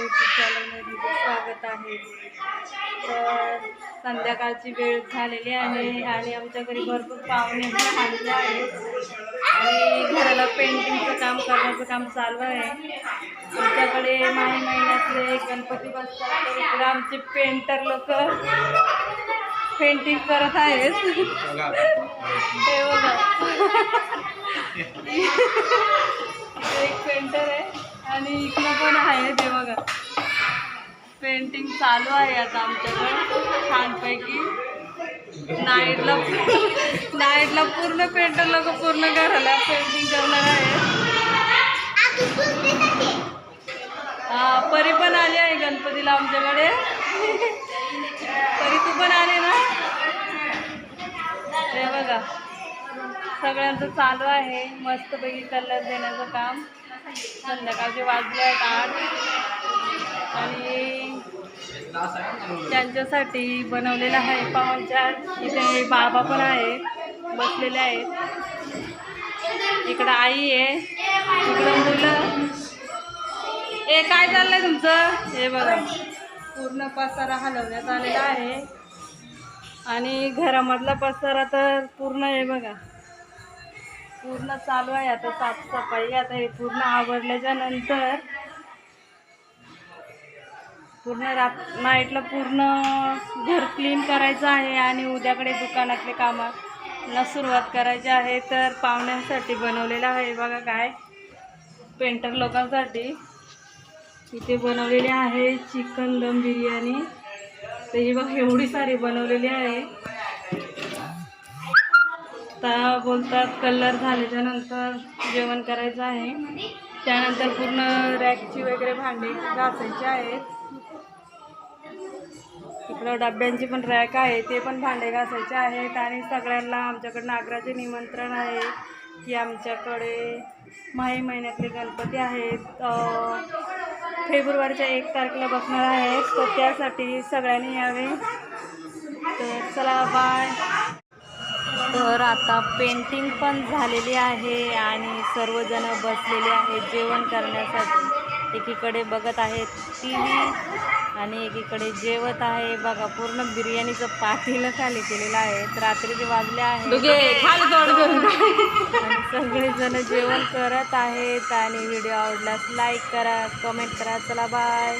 YouTube चॅनलमध्ये तुमचं स्वागत आहे. तर संध्याकाळची वेळ झालेली आहे आणि आमच्या घरी भरपूर पाहुणे आलेले आहेत. आणि घराला पेंटिंगचं काम करण्याचं काम चालू आहे. आमच्याकडे माही महिन्यातले गणपती बसतात तर इकडे आमचे पेंटर लोक पेंटिंग करत आहेत. ते बघा. एक पेंटर आहे आणि इकडं पण आहे देव. पेंटिंग चालू आहे आता आमच्याकडे. छानपैकी. नाईटला नाईटला पूर्ण पेंटर लोक पूर्ण घराला पेंटिंग करणार आहे परी पण आली आहे गणपतीला आमच्याकडे. परी तू पण आली ना? हे बघा. सगळ्यांचं चालू आहे. मस्तपैकी कलर देण्याचं काम. संध्याकाळचे वाजले आहेत आठ. आणि त्यांच्यासाठी बनवलेलं आहे पाहुणचार. इथे बाबा पण आहे. बसलेले आहेत. इकडं आई आहे. इकडं मुलं. ए काय चाललंय तुमचं? हे बघा. पूर्ण पसारा हलवण्यात आलेला आहे. आणि घरामधला पसारा तर पूर्ण आहे बघा. पूर्ण चालू आहे आता साफसफाई. आता हे पूर्ण आवडल्याच्या नंतर पूर्ण रात नाईटला पूर्ण घर क्लीन करायचं आहे आणि उद्याकडे दुकानातले कामाला सुरुवात करायची आहे. तर पाहुण्यांसाठी बनवलेलं आहे बघा काय. पेंटर लोकांसाठी इथे बनवलेले आहे चिकन दम बिर्याणी. तर ही बघ एवढी सारी बनवलेली आहे. आता बोलतात कलर झाल्याच्यानंतर जेवण करायचं आहे. त्यानंतर पूर्ण रॅकची वगैरे भांडी घासायची आहेत. इकडं डब्यांची पण रॅक आहे ते पण भांडे घासायचे आहेत. आणि सगळ्यांना आमच्याकडं आग्राचे निमंत्रण आहे की आमच्याकडे माही महिन्यातले गणपती आहेत. फेब्रुवारीच्या एक तारखेला बसणार आहे. तर त्यासाठी सगळ्यांनी यावे. तर चला बाय तर आता पेंटिंग पण झालेली आहे आणि सर्वजण बसलेले आहेत. जेवण करण्यासाठी एकीकडे बघत आहेत. टी व्ही आणि एकीकडे जेवत आहे. बघा पूर्ण बिर्याणीचं पातेलं खाली केलेलं आहे. तर रात्रीचे वाजले आहे आणि सगळेजण जेवण करत आहेत आणि व्हिडिओ आवडल्यास लाईक करा कमेंट करा. चला बाय